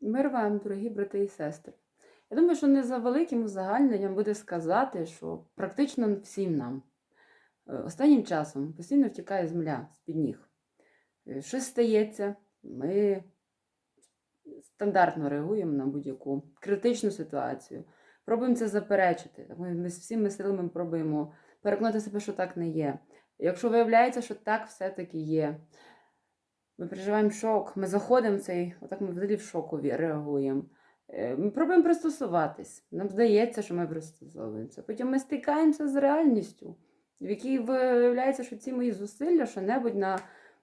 Мир вам, дорогі брати і сестри. Я думаю, що не за великим узагальненням буде сказати, що практично всім нам е, останнім часом постійно втікає земля з-під ніг. Е, Щось стається, ми стандартно реагуємо на будь-яку критичну ситуацію. Пробуємо це заперечити. Ми, ми з всіми силами пробуємо переконати себе, що так не є. Якщо виявляється, що так все-таки є, ми переживаємо шок, ми заходимо в цей, отак ми взагалі в шокові реагуємо. Е, Ми пробуємо пристосуватись. Нам здається, що ми пристосовуємося. Потім ми стикаємося з реальністю, в якій виявляється, що ці мої зусилля що-небудь на,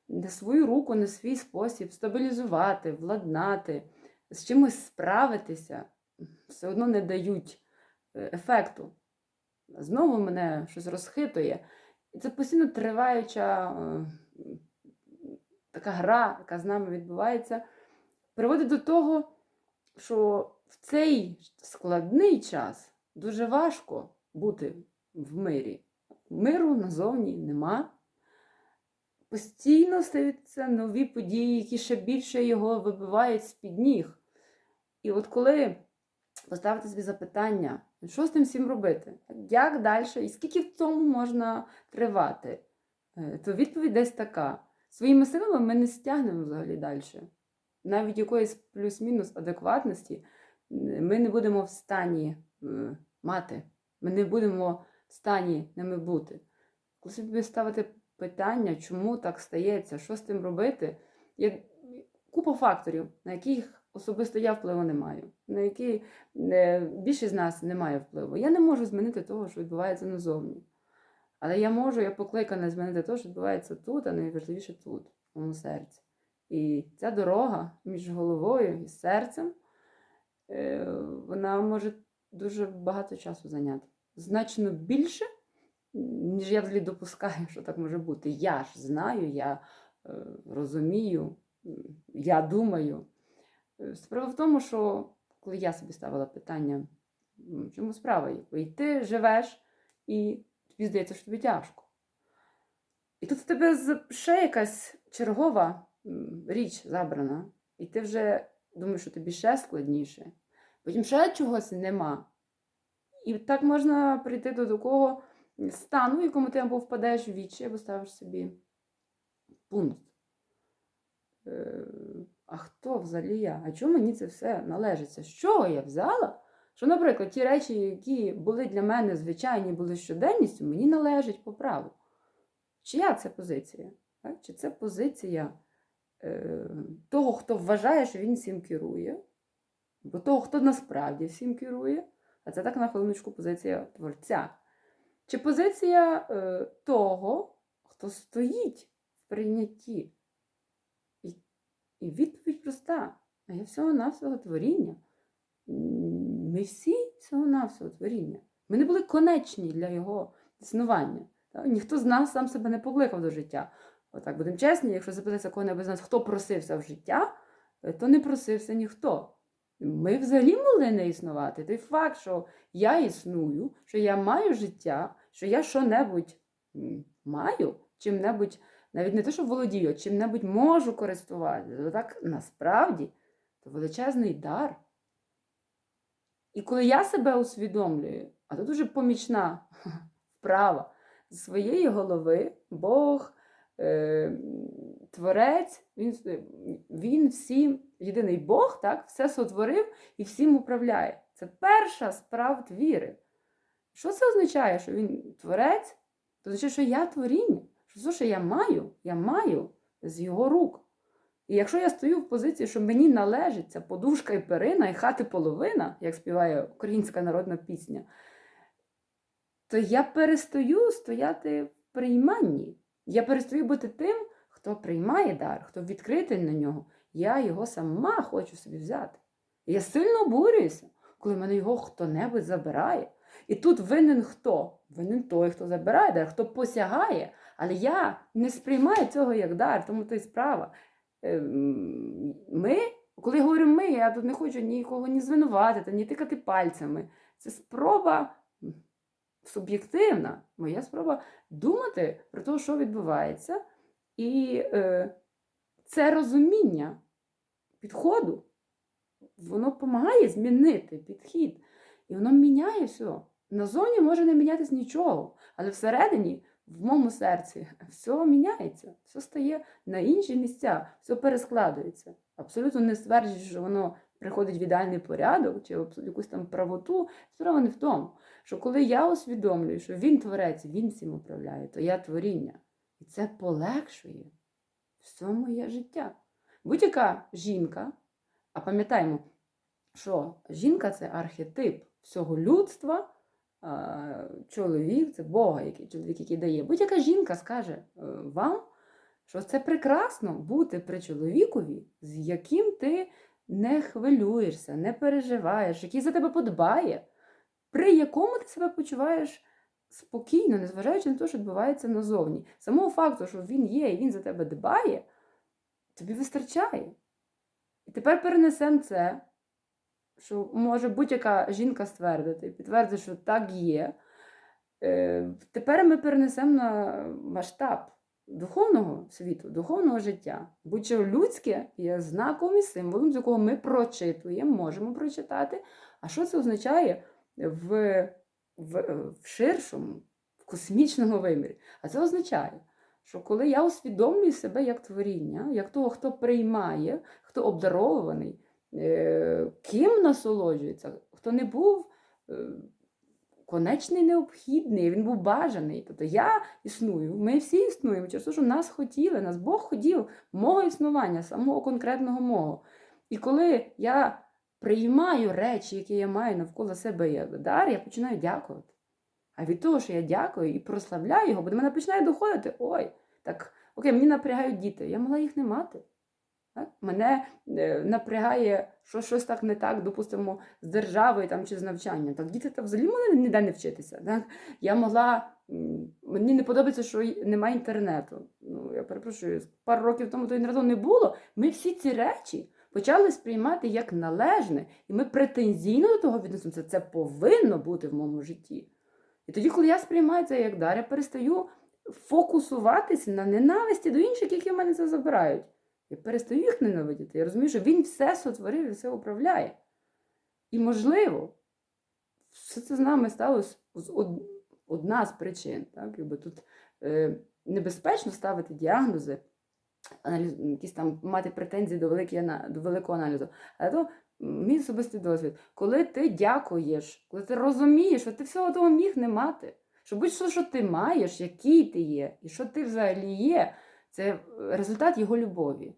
на свою руку, на свій спосіб стабілізувати, владнати, з чимось справитися, все одно не дають е, ефекту. Знову мене щось розхитує. І це постійно триваюча е, така гра, яка з нами відбувається, приводить до того, що в цей складний час дуже важко бути в мирі. Миру назовні нема. Постійно стаються нові події, які ще більше його вибивають з-під ніг. І от коли поставити собі запитання, що з тим всім робити? Як далі? І скільки в цьому можна тривати? Е, То відповідь десь така. Своїми силами ми не стягнемо взагалі далі. Навіть якоїсь плюс-мінус адекватності ми не будемо в стані е, мати. Ми не будемо в стані ними бути. Коли собі ставити питання, чому так стається, що з тим робити, є купа факторів, на яких особисто я впливу не маю, на які е, більшість з нас не має впливу. Я не можу змінити того, що відбувається назовні. Але я можу, я покликана змінити те, що відбувається тут, а найважливіше тут, в моєму серці. І ця дорога між головою і серцем, е, вона може дуже багато часу зайняти. Значно більше, ніж я взагалі допускаю, що так може бути. Я ж знаю, я е, розумію, я думаю. Е, Справа в тому, що коли я собі ставила питання, чому справа, якби, і ти живеш, і тобі здається, що тобі тяжко. І тут в тебе ще якась чергова річ забрана, і ти вже думаєш, що тобі ще складніше. Потім ще чогось нема. І так можна прийти до такого стану, в якому ти або впадаєш в вічі, або ставиш собі пункт. Е, А хто взагалі я? А чому мені це все належиться? З чого я взяла? Що, наприклад, ті речі, які були для мене звичайні, були щоденністю, мені належать по праву. Чия це позиція? Так? Чи це позиція е, того, хто вважає, що він всім керує, бо того, хто насправді всім керує, а це так на хвилиночку позиція творця. Чи позиція е, того, хто стоїть в прийнятті? І, і відповідь проста: а я всього-навсього творіння. Ми всі всього-навсього творіння. Ми не були конечні для його існування. Ніхто з нас сам себе не покликав до життя. Отак будемо чесні, якщо запитатися кого-небудь з нас, хто просився в життя, е, то не просився ніхто. Ми взагалі могли не існувати. Той факт, що я існую, що я маю життя, що я що-небудь маю, чим-небудь, навіть не те, що володію, а чим-небудь можу користуватися, так насправді то величезний дар. І коли я себе усвідомлюю, а це дуже помічна вправа з своєї голови, Бог, е, Творець, він, він всім, єдиний Бог, так, все сотворив і всім управляє. Це перша справа віри. Що це означає, що він творець? Це означає, що я творіння. Що що я маю, я маю з його рук. І якщо я стою в позиції, що мені належить ця подушка і перина, і хати половина, як співає українська народна пісня, то я перестаю стояти в прийманні. Я перестаю бути тим, хто приймає дар, хто відкритий на нього. Я його сама хочу собі взяти. І я сильно обурююся, коли мене його хто-небудь забирає. І тут винен хто? Винен той, хто забирає дар, хто посягає. Але я не сприймаю цього як дар, тому то й справа. Ем, Ми, коли я говорю ми, я тут не хочу нікого ні звинуватити, ні тикати пальцями. Це спроба суб'єктивна, моя спроба думати про те, що відбувається, і е, це розуміння підходу воно допомагає змінити підхід. І воно міняє все. Назовні може не мінятися нічого, але всередині, в моєму серці, все міняється, все стає на інші місця, все перескладується. Абсолютно не стверджуючи, що воно приходить в ідеальний порядок чи в якусь там правоту. Справа не в тому, що коли я усвідомлюю, що він творець, він всім управляє, то я творіння. І це полегшує все моє життя. Будь-яка жінка, а пам'ятаємо, що жінка це архетип всього людства, чоловік це Бога, який чоловік, який дає. Будь-яка жінка скаже е, вам, що це прекрасно бути при чоловікові, з яким ти не хвилюєшся, не переживаєш, який за тебе подбає, при якому ти себе почуваєш спокійно, незважаючи на те, що відбувається назовні. Самого факту, що він є і він за тебе дбає, тобі вистачає. І тепер перенесемо це, що може будь-яка жінка ствердити, підтвердити, що так є. Е, Тепер ми перенесемо на масштаб духовного світу, духовного життя. Будь-що людське є знаком і символом, з якого ми прочитуємо, можемо прочитати. А що це означає в, в, в ширшому, в космічному вимірі? А це означає, що коли я усвідомлюю себе як творіння, як того, хто приймає, хто обдарований, ким насолоджується, хто не був. е, конечний необхідний, він був бажаний. Тобто я існую, ми всі існуємо через те, що нас хотіли, нас Бог хотів мого існування, самого конкретного мого. І коли я приймаю речі, які я маю навколо себе як дар, я починаю дякувати. А від того, що я дякую і прославляю його, бо до мене починає доходити: ой, так, окей, мені напрягають діти, я могла їх не мати. Мене е, напрягає, що щось так не так, допустимо, з державою там, чи з навчанням. Так діти там взагалі могли ніде не вчитися. Так? Я могла, мені не подобається, що немає інтернету. Ну, я перепрошую, пару років тому то інтернету не було. Ми всі ці речі почали сприймати як належне, і ми претензійно до того відносимося. Це повинно бути в моєму житті. І тоді, коли я сприймаю це як дар, я перестаю фокусуватися на ненависті до інших, які в мене це забирають. Я перестаю їх ненавидіти. Я розумію, що він все сотворив і все управляє. І, можливо, все це з нами сталося одна з причин. Так? Якби тут е, небезпечно ставити діагнози, аналіз, якісь там мати претензії до, великої, до великого аналізу. Але то мій особистий досвід, коли ти дякуєш, коли ти розумієш, що ти всього того міг не мати, що будь-що, що ти маєш, який ти є, і що ти взагалі є, це результат його любові.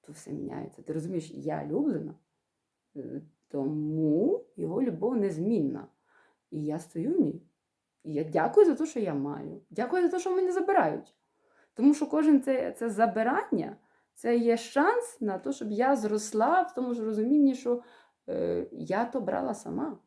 То все міняється. Ти розумієш, я люблена, е, тому його любов незмінна. І я стою в ній. І я дякую за те, що я маю. Дякую за те, що мене забирають. Тому що кожен це, це забирання, це є шанс на те, щоб я зросла в тому ж розумінні, що е, я то брала сама.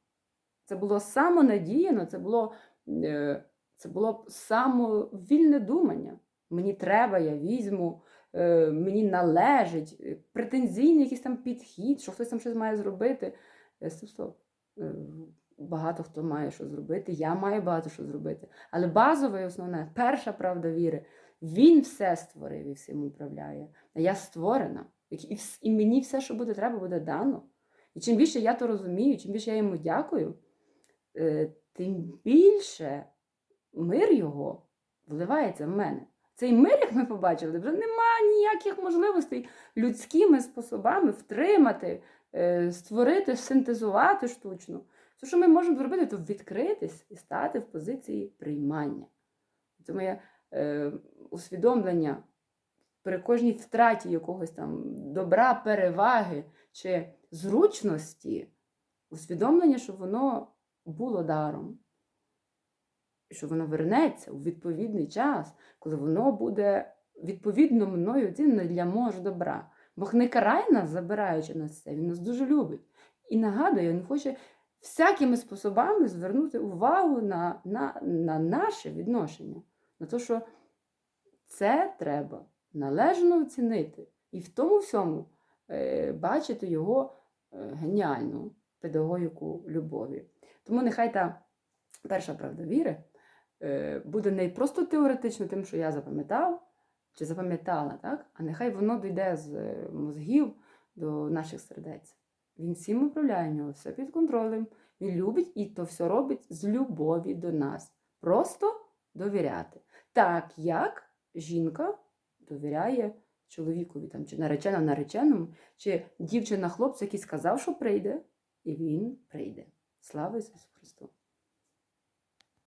Це було самонадіяно, це було, е, це було самовільне думання. Мені треба, я візьму, е, мені належить, е, претензійний якийсь там підхід, що хтось там щось має зробити. Е, Багато хто має що зробити, я маю багато що зробити. Але базове і основне, перша правда віри, він все створив і всім управляє. А я створена. І, мені все, що буде треба, буде дано. І чим більше я то розумію, чим більше я йому дякую, тим більше мир його вливається в мене. Цей мир, як ми побачили, вже немає ніяких можливостей людськими способами втримати, е, створити, синтезувати штучно. Все, що ми можемо зробити, то відкритись і стати в позиції приймання. Це моє е, усвідомлення при кожній втраті якогось там добра, переваги чи зручності, усвідомлення, що воно було даром, що воно вернеться у відповідний час, коли воно буде відповідно мною оцінено для мого добра. Бог не карає нас, забираючи нас це, він нас дуже любить. І нагадує, він хоче всякими способами звернути увагу на, на, на наше відношення, на те, що це треба належно оцінити. І в тому всьому е, бачити його е, геніальну педагогіку любові. Тому нехай та перша правда віри буде не просто теоретично тим, що я запам'ятав чи запам'ятала, так? а нехай воно дійде з е, мозгів до наших сердець. Він всім управляє в нього, все під контролем. Він любить і то все робить з любові до нас. Просто довіряти. Так як жінка довіряє чоловікові там, чи наречена нареченому, чи дівчина хлопцю, який сказав, що прийде, і він прийде. Слава Ісусу Христу!